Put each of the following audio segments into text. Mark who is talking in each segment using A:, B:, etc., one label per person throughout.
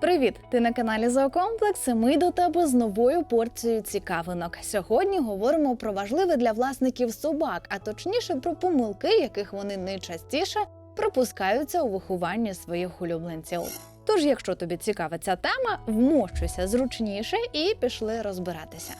A: Привіт! Ти на каналі Зоокомплекс. і Ми до тебе з новою порцією цікавинок. Сьогодні говоримо про важливе для власників собак, а точніше про помилки, яких вони найчастіше пропускаються у вихованні своїх улюбленців. Тож, якщо тобі цікава ця тема, вмощуйся зручніше і пішли розбиратися.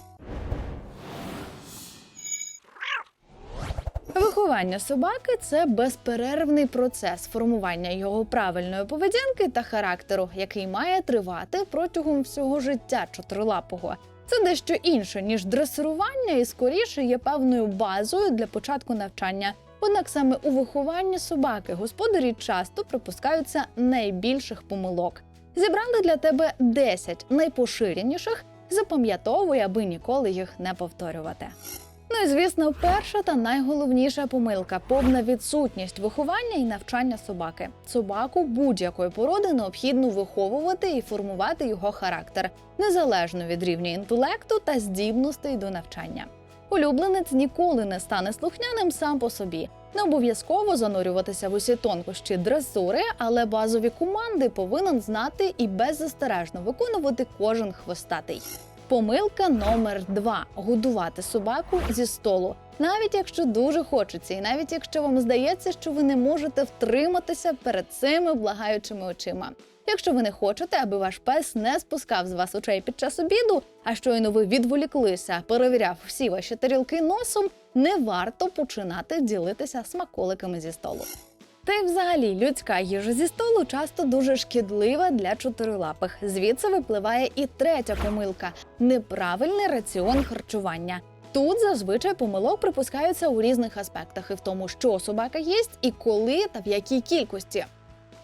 A: Виховання собаки це безперервний процес формування його правильної поведінки та характеру, який має тривати протягом всього життя чотирилапого. Це дещо інше ніж дресирування, і скоріше є певною базою для початку навчання. Однак саме у вихованні собаки господарі часто припускаються найбільших помилок. Зібрали для тебе 10 найпоширеніших, запам'ятовуй, аби ніколи їх не повторювати. Ну і звісно, перша та найголовніша помилка повна відсутність виховання і навчання собаки. Собаку будь-якої породи необхідно виховувати і формувати його характер, незалежно від рівня інтелекту та здібностей до навчання. Улюбленець ніколи не стане слухняним сам по собі. Не обов'язково занурюватися в усі тонкощі дресури, але базові команди повинен знати і беззастережно виконувати кожен хвостатий. Помилка номер два годувати собаку зі столу. Навіть якщо дуже хочеться, і навіть якщо вам здається, що ви не можете втриматися перед цими благаючими очима. Якщо ви не хочете, аби ваш пес не спускав з вас очей під час обіду, а щойно ви відволіклися, перевіряв всі ваші тарілки носом, не варто починати ділитися смаколиками зі столу. Та й взагалі людська їжа зі столу часто дуже шкідлива для чотирилапих. Звідси випливає і третя помилка неправильний раціон харчування. Тут зазвичай помилок припускаються у різних аспектах, і в тому, що собака їсть і коли та в якій кількості.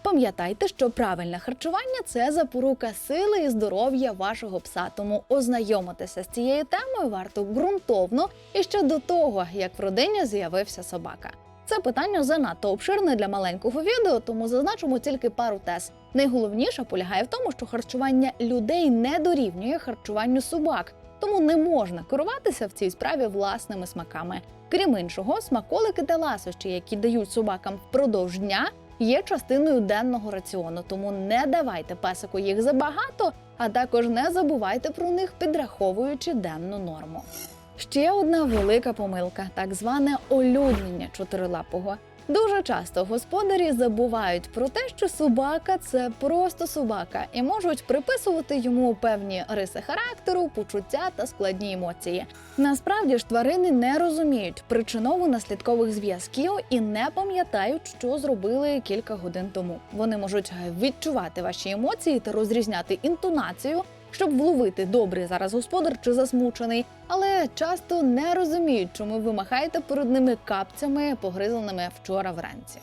A: Пам'ятайте, що правильне харчування це запорука сили і здоров'я вашого пса. Тому ознайомитися з цією темою варто ґрунтовно і ще до того, як в родині з'явився собака. Це питання занадто обширне для маленького відео, тому зазначимо тільки пару тез. Найголовніше полягає в тому, що харчування людей не дорівнює харчуванню собак, тому не можна керуватися в цій справі власними смаками. Крім іншого, смаколики та ласощі, які дають собакам впродовж дня, є частиною денного раціону, тому не давайте песику їх забагато, а також не забувайте про них, підраховуючи денну норму. Ще одна велика помилка так зване олюднення чотирилапого. Дуже часто господарі забувають про те, що собака це просто собака, і можуть приписувати йому певні риси характеру, почуття та складні емоції. Насправді ж тварини не розуміють причиново-наслідкових зв'язків і не пам'ятають, що зробили кілька годин тому. Вони можуть відчувати ваші емоції та розрізняти інтонацію, щоб вловити добрий зараз господар чи засмучений, але часто не розуміють, чому ви махаєте перед ними капцями, погризаними вчора вранці.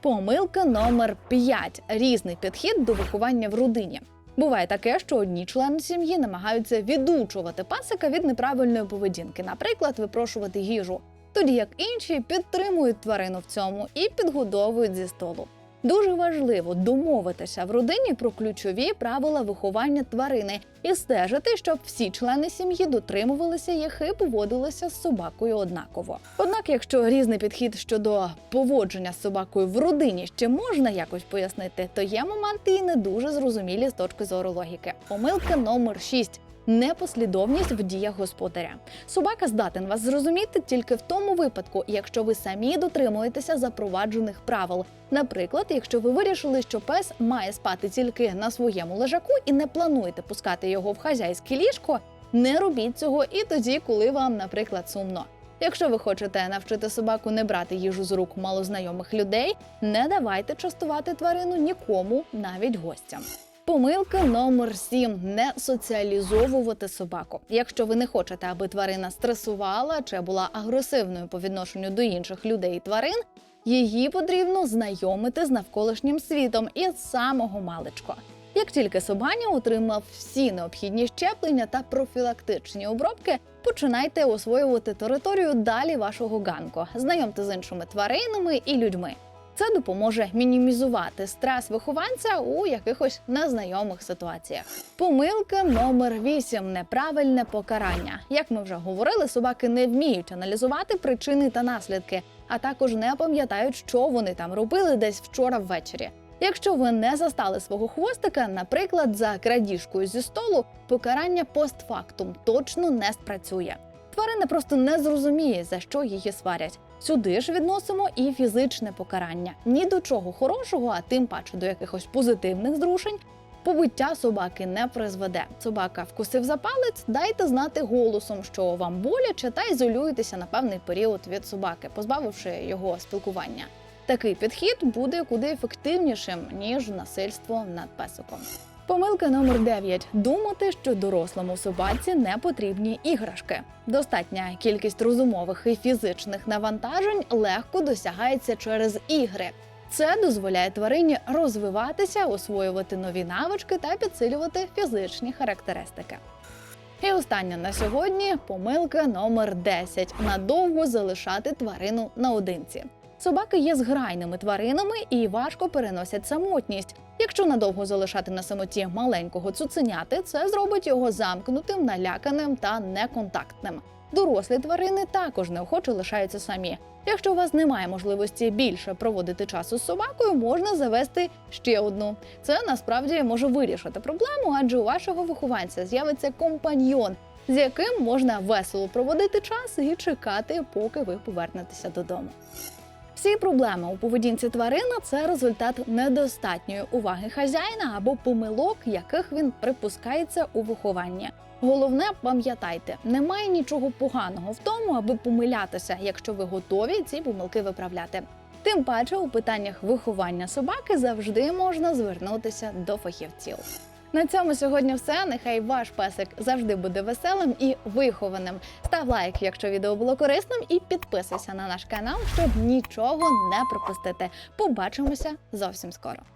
A: Помилка номер 5. різний підхід до виховання в родині. Буває таке, що одні члени сім'ї намагаються відучувати пасика від неправильної поведінки, наприклад, випрошувати їжу, тоді як інші підтримують тварину в цьому і підгодовують зі столу. Дуже важливо домовитися в родині про ключові правила виховання тварини і стежити, щоб всі члени сім'ї дотримувалися їх і поводилися з собакою однаково. Однак, якщо різний підхід щодо поводження з собакою в родині ще можна якось пояснити, то є моменти і не дуже зрозумілі з точки зору логіки. Помилка номер 6 непослідовність в діях господаря. Собака здатен вас зрозуміти тільки в тому випадку, якщо ви самі дотримуєтеся запроваджених правил. Наприклад, якщо ви вирішили, що пес має спати тільки на своєму лежаку і не плануєте пускати його в хазяйське ліжко, не робіть цього і тоді, коли вам, наприклад, сумно. Якщо ви хочете навчити собаку не брати їжу з рук малознайомих людей, не давайте частувати тварину нікому, навіть гостям. Помилка номер 7 – не соціалізовувати собаку. Якщо ви не хочете, аби тварина стресувала чи була агресивною по відношенню до інших людей і тварин, її потрібно знайомити з навколишнім світом із самого маличка. Як тільки собаня отримав всі необхідні щеплення та профілактичні обробки, починайте освоювати територію далі вашого ганку, знайомте з іншими тваринами і людьми. Це допоможе мінімізувати стрес вихованця у якихось незнайомих ситуаціях. Помилка номер 8 – неправильне покарання. Як ми вже говорили, собаки не вміють аналізувати причини та наслідки, а також не пам'ятають, що вони там робили десь вчора ввечері. Якщо ви не застали свого хвостика, наприклад, за крадіжкою зі столу, покарання постфактум точно не спрацює. Тварина просто не зрозуміє, за що її сварять. Сюди ж відносимо і фізичне покарання. Ні до чого хорошого, а тим паче до якихось позитивних зрушень. Побиття собаки не призведе. Собака вкусив за палець, дайте знати голосом, що вам боляче, та ізолюйтеся на певний період від собаки, позбавивши його спілкування. Такий підхід буде куди ефективнішим ніж насильство над песиком. Помилка номер 9. думати, що дорослому собаці не потрібні іграшки. Достатня кількість розумових і фізичних навантажень легко досягається через ігри. Це дозволяє тварині розвиватися, освоювати нові навички та підсилювати фізичні характеристики. І остання на сьогодні помилка номер 10. надовго залишати тварину наодинці. Собаки є зграйними тваринами і важко переносять самотність. Якщо надовго залишати на самоті маленького цуценяти, це зробить його замкнутим, наляканим та неконтактним. Дорослі тварини також неохоче лишаються самі. Якщо у вас немає можливості більше проводити часу з собакою, можна завести ще одну. Це насправді може вирішити проблему, адже у вашого вихованця з'явиться компаньйон, з яким можна весело проводити час і чекати, поки ви повернетеся додому. Всі проблеми у поведінці тварини це результат недостатньої уваги хазяїна або помилок, яких він припускається у вихованні. Головне, пам'ятайте, немає нічого поганого в тому, аби помилятися, якщо ви готові ці помилки виправляти. Тим паче у питаннях виховання собаки завжди можна звернутися до фахівців. На цьому сьогодні все. Нехай ваш песик завжди буде веселим і вихованим. Став лайк, якщо відео було корисним, і підписуйся на наш канал, щоб нічого не пропустити. Побачимося зовсім скоро.